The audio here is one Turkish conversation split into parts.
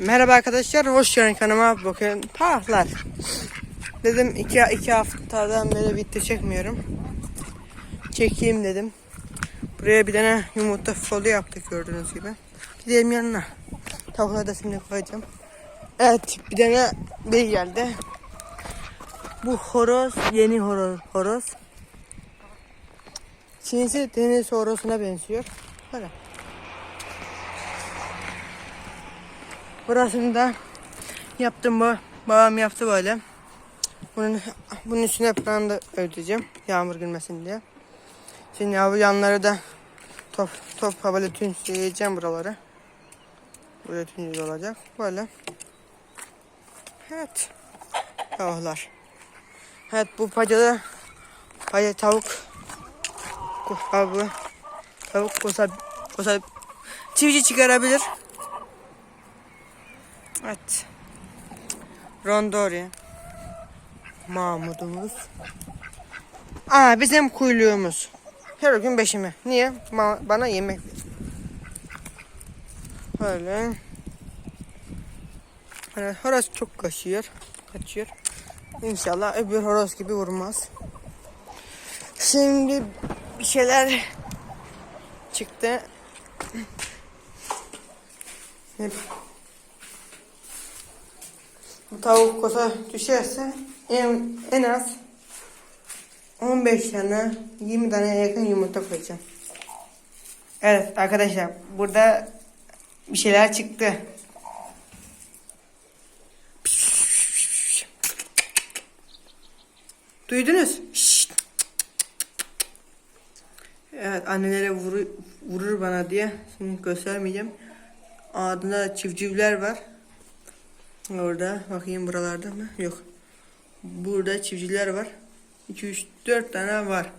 Merhaba arkadaşlar, hoş geldin kanalıma. Bugün parklar. Dedim iki, iki haftadan beri bitti çekmiyorum. Çekeyim dedim. Buraya bir tane yumurta folu yaptık gördüğünüz gibi. Gidelim yanına. Tavukları da şimdi koyacağım. Evet, bir tane bey geldi. Bu horoz, yeni horoz. horoz. Çinisi deniz horozuna benziyor. Böyle. Burasını da yaptım bu. Babam yaptı böyle. Bunun, bunun üstüne falan da ödeyeceğim. Yağmur girmesin diye. Şimdi ya bu yanları da top top böyle tünsleyeceğim buraları. Buraya tünsiz olacak. Böyle. Evet. Tavuklar. Evet bu pacada paca tavuk abi tavuk kosa kosa çivici çıkarabilir. Evet. Rondori. Mahmudumuz. Aa bizim kuyruğumuz. Her gün beşime. Niye? Ma- bana yemek. Öyle. Evet, horoz çok kaçıyor. Kaçıyor. İnşallah öbür horoz gibi vurmaz. Şimdi bir şeyler çıktı. Tavuk kosa düşerse en, en az 15 tane 20 tane yakın yumurta koyacağım. Evet arkadaşlar burada bir şeyler çıktı. Duydunuz? Şşt. Evet annelere vurur, vurur bana diye şimdi göstermeyeceğim. Ardında civcivler var. Orada bakayım buralarda mı? Yok. Burada çiftçiler var. 2 3 4 tane var.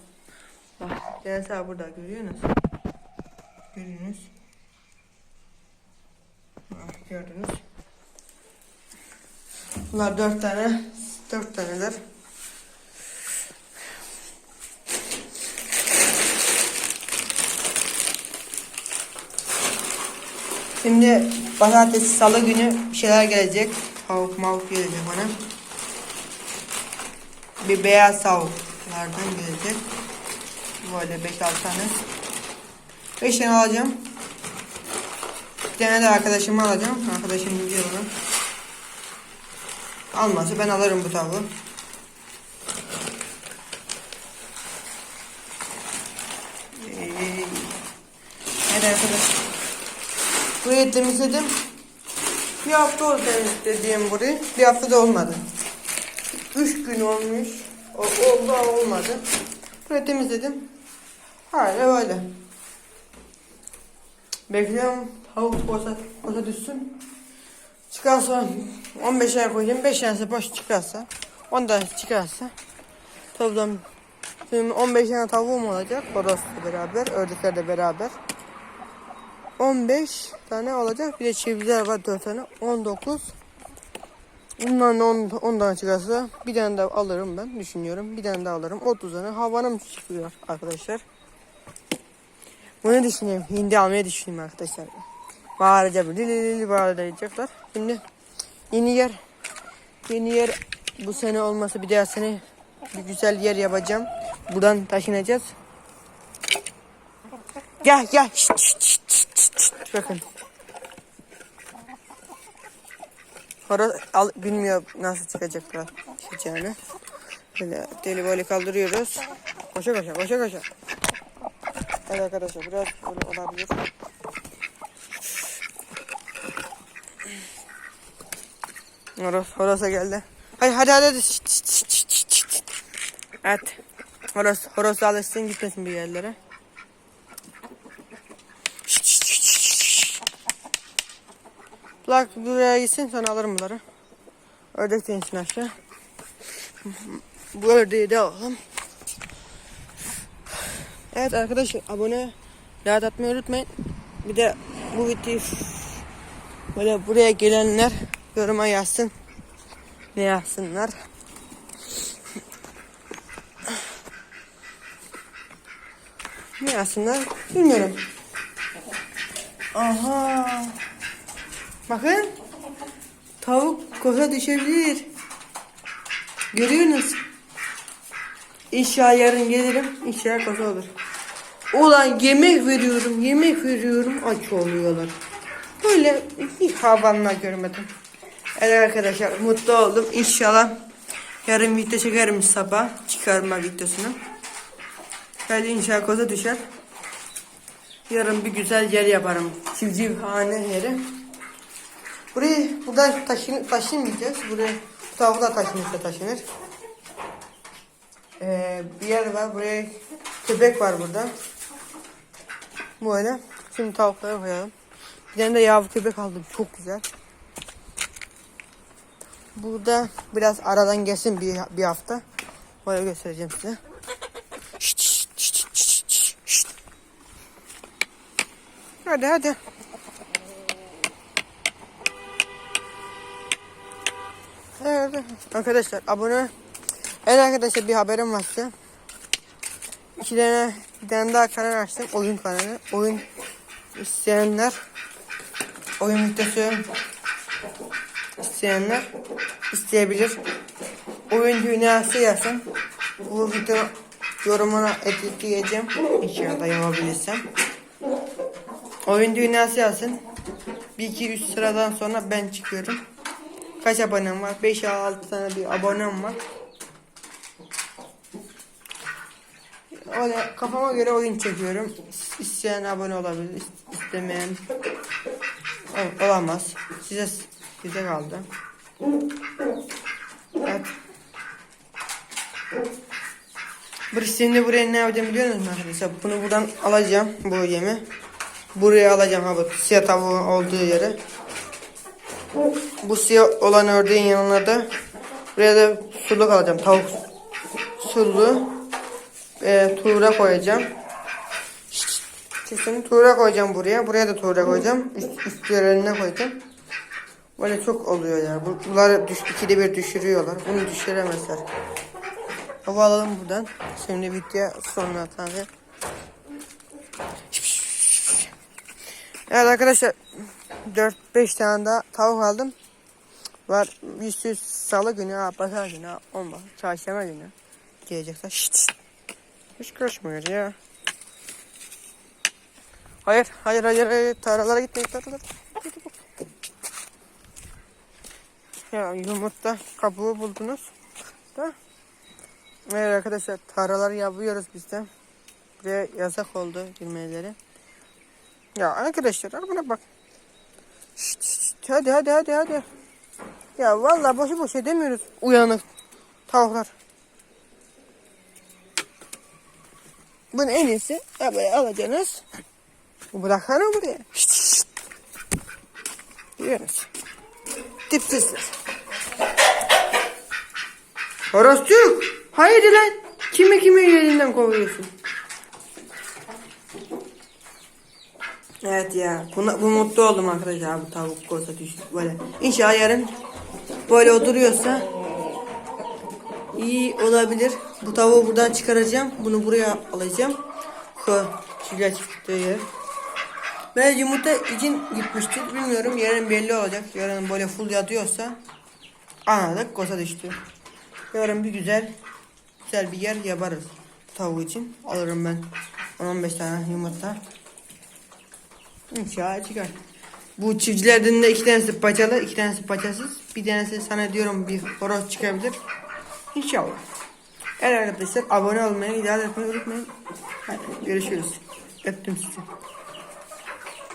Bak, genelde burada görüyorsunuz. Görüyorsunuz. Bak, gördünüz. Bunlar 4 tane 4 taneler. Şimdi pazartesi salı günü bir şeyler gelecek. Tavuk mavuk gelecek bana. Bir beyaz tavuklardan gelecek. Böyle 5-6 tane. 5 tane alacağım. Bir tane de arkadaşımı alacağım. Arkadaşım gidiyor ona. Almazsa ben alırım bu tavuğu. Evet arkadaşlar. Burayı temizledim. Bir hafta oldu temizlediğim burayı. Bir hafta da olmadı. Üç gün olmuş. O, oldu olmadı. Burayı temizledim. Hala böyle. Bekliyorum tavuk posa, posa düşsün. Çıkarsa 15 ay koyacağım. 5 tanesi boş çıkarsa 10 tanesi çıkarsa toplam şimdi 15 tane tavuğum olacak. Horozla beraber, ördekler de beraber. 15 tane olacak. Bir de çiftler var 4 tane. 19. Bundan 10, 10 tane çıkarsa bir tane daha alırım ben düşünüyorum. Bir tane daha alırım. 30 tane havanım çıkıyor arkadaşlar. Bunu düşünüyorum. Hindi almayı düşünüyorum arkadaşlar. Bağıracak. Lili bağıracaklar. Şimdi yeni yer yeni yer bu sene olmasa bir daha sene bir güzel yer yapacağım. Buradan taşınacağız. Gel gel. Şşt, şşt, şşt. Bakın. Horoz al, bilmiyor nasıl çıkacaklar çıkacağını. Böyle deli böyle kaldırıyoruz. Koşa koşa koşa koşa. Evet arkadaşlar biraz böyle olabilir. Horoz, horoza geldi. Hadi hadi hadi. Şşt, şşt, şşt, şşt, şşt. Evet. Horoz, horoz alışsın gitmesin bir yerlere. Şşt, şşt, şşt, şşt, şşt. Bak buraya gitsin sonra alırım bunları. Ördek de aşağı. Bu ördeği de alalım. Evet arkadaşlar abone like atmayı unutmayın. Bir de bu videoyu böyle buraya gelenler yoruma yazsın. Ne yazsınlar? Ne yazsınlar? Bilmiyorum. Aha. Bakın. tavuk koza düşebilir. Görüyorsunuz. İnşallah yarın gelirim. İnşallah koza olur. Ulan yemek veriyorum, yemek veriyorum. Aç oluyorlar. Böyle bir havanla görmedim. Evet arkadaşlar mutlu oldum. İnşallah yarın video çekerim sabah. Çıkarma videosunu. Böyle inşallah koza düşer. Yarın bir güzel yer yaparım. Çiftçihane yeri. Burayı buradan taşın, taşınmayacağız. Buraya tavukla taşınırsa taşınır. Ee, bir yer var. Buraya köpek var burada. Böyle. Şimdi tavukları koyalım. Bir tane de yavru köpek aldım. Çok güzel. Burada biraz aradan geçsin bir, bir hafta. Böyle göstereceğim size. Şşt, şşt, şşt, şşt, şşt. Hadi hadi. Evet arkadaşlar abone Evet arkadaşlar bir haberim var size. İki tane bir tane daha kanal açtım. Oyun kanalı. Oyun isteyenler oyun videosu isteyenler isteyebilir. Oyun dünyası yazın. Bu video yorumuna etiketleyeceğim. İnşallah yapabilirsem. Oyun dünyası yazın. 1-2-3 sıradan sonra ben çıkıyorum. Kaç abonem var? 5-6 tane bir abonem var. Öyle kafama göre oyun çekiyorum. İsteyen abone olabilir, is- istemeyen ol- olamaz. Size size kaldı. Evet. Bu şimdi buraya ne yapacağım biliyor musunuz arkadaşlar? Bunu buradan alacağım bu yemi. Buraya alacağım ha bu siyah tavuğun olduğu yere. Bu siyah olan ördeğin yanına da buraya da suluk alacağım. Tavuk sulu e, tuğra koyacağım. Kesin tuğra koyacağım buraya. Buraya da tuğra koyacağım. Üst, üst yerine koyacağım. Böyle çok oluyor yani. Bu- Bunları düş, ikide bir düşürüyorlar. Bunu düşüremezler. Hava alalım buradan. Şimdi video sonra tabii. Evet arkadaşlar 4-5 tane daha tavuk aldım. Var yüzsüz salı günü, ha, pazar günü, ha, olmaz. Çarşamba günü gelecekler. Şşt. Hiç karışmıyor ya. Hayır, hayır, hayır, hayır. Tarlalara gitmeyin, tarlalara. Ya yumurta kabuğu buldunuz. Da. Evet arkadaşlar tarlaları yapıyoruz biz de. Buraya yasak oldu girmeleri. Ya arkadaşlar al buna bak. Şşt, şşt, hadi hadi hadi hadi. Ya vallahi boşu boşu demiyoruz uyanık tavuklar. Bunun en iyisi ya böyle alacaksınız. Bırakalım buraya. Şşt, şşt. Yiyoruz. Dipsizler. Horosçuk. Haydi lan. Kimi kimi elinden kovuyorsun? Evet ya. Buna, bu mutlu oldum arkadaşlar. Bu tavuk koza düştü. Böyle. İnşallah yarın böyle oturuyorsa iyi olabilir. Bu tavuğu buradan çıkaracağım. Bunu buraya alacağım. Ko çıktığı yer. Ben yumurta için gitmiştik. Bilmiyorum yarın belli olacak. Yarın böyle full yatıyorsa anladık koza düştü. Yarın bir güzel güzel bir yer yaparız. Tavuğu için alırım ben 10-15 tane yumurta. İnşallah çıkar. Bu çiftçilerden de iki tanesi paçalı, iki tanesi paçasız. Bir tanesi sana diyorum bir horoz çıkabilir. İnşallah. Evet arkadaşlar abone olmayı, idare etmeyi unutmayın. Hadi görüşürüz. Öptüm sizi.